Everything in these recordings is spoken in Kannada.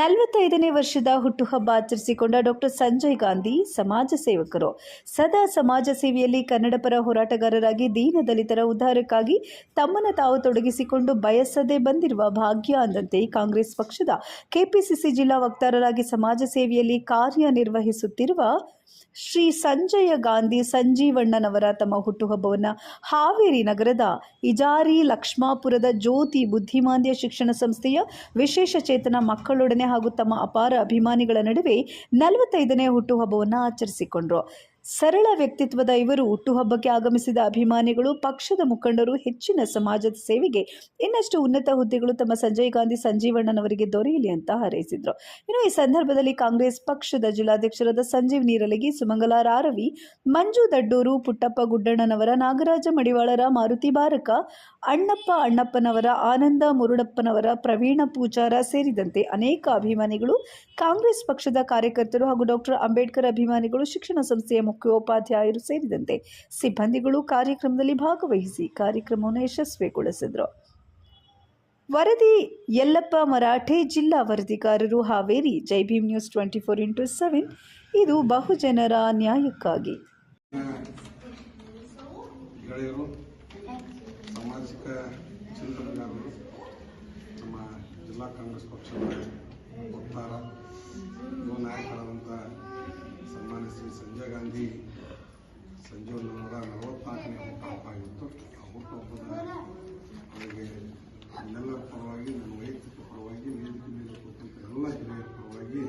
ನಲವತ್ತೈದನೇ ವರ್ಷದ ಹುಟ್ಟುಹಬ್ಬ ಆಚರಿಸಿಕೊಂಡ ಡಾಕ್ಟರ್ ಸಂಜಯ್ ಗಾಂಧಿ ಸಮಾಜ ಸೇವಕರು. ಸದಾ ಸಮಾಜ ಸೇವೆಯಲ್ಲಿ ಕನ್ನಡಪರ ಹೋರಾಟಗಾರರಾಗಿ ದೀನ ದಲಿತರ ಉದ್ಧಾರಕ್ಕಾಗಿ ತಮ್ಮನ್ನು ತಾವು ತೊಡಗಿಸಿಕೊಂಡು ಬಯಸದೆ ಬಂದಿರುವ ಭಾಗ್ಯ ಅಂದಂತೆ ಕಾಂಗ್ರೆಸ್ ಪಕ್ಷದ ಕೆಪಿಸಿಸಿ ಜಿಲ್ಲಾ ವಕ್ತಾರರಾಗಿ ಸಮಾಜ ಸೇವೆಯಲ್ಲಿ ಕಾರ್ಯನಿರ್ವಹಿಸುತ್ತಿರುವ ಶ್ರೀ ಸಂಜಯ ಗಾಂಧಿ ಸಂಜೀವಣ್ಣನವರ ತಮ್ಮ ಹುಟ್ಟುಹಬ್ಬವನ್ನು ಹಾವೇರಿ ನಗರದ ಇಜಾರಿ ಲಕ್ಷ್ಮಾಪುರದ ಜ್ಯೋತಿ ಬುದ್ಧಿಮಾಂದ್ಯ ಶಿಕ್ಷಣ ಸಂಸ್ಥೆಯ ವಿಶೇಷ ಚೇತನ ಮಕ್ಕಳೊಡನೆ ಹಾಗೂ ತಮ್ಮ ಅಪಾರ ಅಭಿಮಾನಿಗಳ ನಡುವೆ ನಲವತ್ತೈದನೇ ಹುಟ್ಟುಹಬ್ಬವನ್ನು ಆಚರಿಸಿಕೊಂಡರು. ಸರಳ ವ್ಯಕ್ತಿತ್ವದ ಇವರು ಹುಟ್ಟುಹಬ್ಬಕ್ಕೆ ಆಗಮಿಸಿದ ಅಭಿಮಾನಿಗಳು, ಪಕ್ಷದ ಮುಖಂಡರು, ಹೆಚ್ಚಿನ ಸಮಾಜದ ಸೇವೆಗೆ ಇನ್ನಷ್ಟು ಉನ್ನತ ಹುದ್ದೆಗಳು ತಮ್ಮ ಸಂಜಯ್ ಗಾಂಧಿ ಸಂಜೀವಣ್ಣನವರಿಗೆ ದೊರೆಯಲಿ ಅಂತ ಹಾರೈಸಿದ್ರು. ಇನ್ನು ಈ ಸಂದರ್ಭದಲ್ಲಿ ಕಾಂಗ್ರೆಸ್ ಪಕ್ಷದ ಜಿಲ್ಲಾಧ್ಯಕ್ಷರಾದ ಸಂಜೀವ್ ನೀರಲಗಿ, ಸುಮಂಗಲ ರಾರವಿ, ಮಂಜು ದಡ್ಡೂರು, ಪುಟ್ಟಪ್ಪ ಗುಡ್ಡಣ್ಣನವರ, ನಾಗರಾಜ ಮಡಿವಾಳರ, ಮಾರುತಿ ಬಾರಕ, ಅಣ್ಣಪ್ಪ ಅಣ್ಣಪ್ಪನವರ, ಆನಂದ ಮುರುಡಪ್ಪನವರ, ಪ್ರವೀಣ ಪೂಜಾರ ಸೇರಿದಂತೆ ಅನೇಕ ಅಭಿಮಾನಿಗಳು ಕಾಂಗ್ರೆಸ್ ಪಕ್ಷದ ಕಾರ್ಯಕರ್ತರು ಹಾಗೂ ಡಾಕ್ಟರ್ ಅಂಬೇಡ್ಕರ್ ಅಭಿಮಾನಿಗಳು ಶಿಕ್ಷಣ ಸಂಸ್ಥೆಯ ಮುಖ್ಯೋಪಾಧ್ಯಾಯರು ಸೇರಿದಂತೆ ಸಿಬ್ಬಂದಿಗಳು ಕಾರ್ಯಕ್ರಮದಲ್ಲಿ ಭಾಗವಹಿಸಿ ಕಾರ್ಯಕ್ರಮವನ್ನು ಯಶಸ್ವಿಗೊಳಿಸಿದರು. ವರದಿ, ಯಲ್ಲಪ್ಪ ಮರಾಠೆ ಜಿಲ್ಲಾ ವರದಿಗಾರರು Haveri, Jai Bhim news twenty four into seven, ಇದು ಬಹುಜನರ ನ್ಯಾಯಕ್ಕಾಗಿ. ಸಾಮಾಜಿಕ ಚಿಂತನೆಗಾರರು, ನಮ್ಮ ಜಿಲ್ಲಾ ಕಾಂಗ್ರೆಸ್ ಪಕ್ಷದ ವಕ್ತಾರ ಯುವ ಸಂಜಯ್ ಗಾಂಧಿ ನೂರ ನಲವತ್ನಾಲ್ಕನೇ ಹುಟ್ಟುಹಬ್ಬ ಆಗಿತ್ತು ಆ ಹುಟ್ಟುಹಬ್ಬದ ಅವರಿಗೆ ನಮ್ಮೆಲ್ಲರ ಪರವಾಗಿ ನನ್ನ ವೈಯಕ್ತಿಕ ಪರವಾಗಿ, ವೇದಿಕೆ ಮೇಲೆ ಎಲ್ಲ ಜಿಲ್ಲೆಯ ಪರವಾಗಿ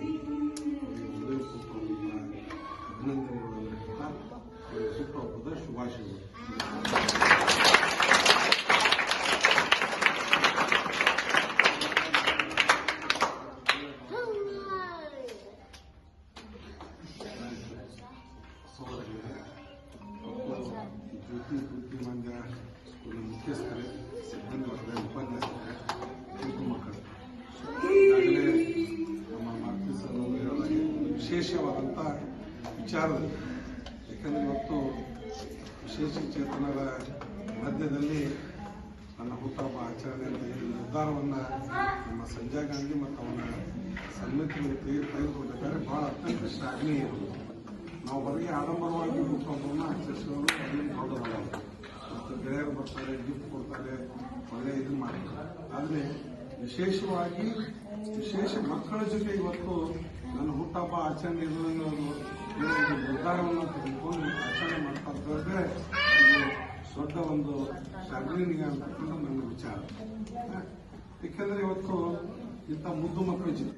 ಅಭಿನಂದನೆಗಳನ್ನು ಹೇಳ್ತಾ ಹುಟ್ಟುಹಬ್ಬದ ಶುಭಾಶಯಗಳು. ಮತ್ತು ಜ್ಯೋತಿ ಬುದ್ಧಿಮಾಂದ್ಯ ಸ್ಕೂಲಿನ ಮುಖ್ಯಸ್ಥರೇ ಸಿಬ್ಬಂದಿ ವರ್ಗದ ಉಪನ್ಯಾಸಕರೇ ಮಕ್ಕಳು ನಮ್ಮ ಅವರು ವಿಶೇಷವಾದಂಥ ವಿಚಾರದಲ್ಲಿ ಯಾಕಂದರೆ ಇವತ್ತು ವಿಶೇಷ ಚೇತನರ ಮಧ್ಯದಲ್ಲಿ ನನ್ನ ಹುಟ್ಟಹಬ್ಬ ಆಚರಣೆ ಅಂತ ಹೇಳಿ ನಿರ್ಧಾರವನ್ನು ನಮ್ಮ ಸಂಜಯ್ ಗಾಂಧಿ ಮತ್ತು ಅವನ ಸನ್ಮಿತಿಗಳು ತೆಗೆದು ತೆಗೆದುಕೊಂಡಿದ್ದಾರೆ ಭಾಳ ಅತ್ಯಂತ ಶ್ಲಾಘನೀಯರು ನಾವು ಹೊರಗೆ ಆಡಂಬರವಾಗಿ ಹುಟ್ಟುಹಬ್ಬವನ್ನು ಆಚರಿಸೋದು ಕೊಡ್ತಾರೆ ಒಳ್ಳೆ ಇದು ಮಾಡ್ತಾರೆ ಆದರೆ ವಿಶೇಷವಾಗಿ ವಿಶೇಷ ಮಕ್ಕಳ ಜೊತೆ ಇವತ್ತು ನನ್ನ ಹುಟ್ಟಪ್ಪ ಆಚರಣೆ ಇರೋದನ್ನು ಒಂದು ನಿರ್ಧಾರವನ್ನು ತೆಗೆದುಕೊಂಡು ಆಚರಣೆ ಮಾಡ್ತಾ ಒಂದು ದೊಡ್ಡ ಒಂದು ಶ್ಲಾಘನೀಯ ಅಂತಕ್ಕಂಥ ನನ್ನ ವಿಚಾರ. ಯಾಕೆಂದ್ರೆ ಇವತ್ತು ಇಂಥ ಮುದ್ದು ಮಕ್ಕಳ ಜೊತೆ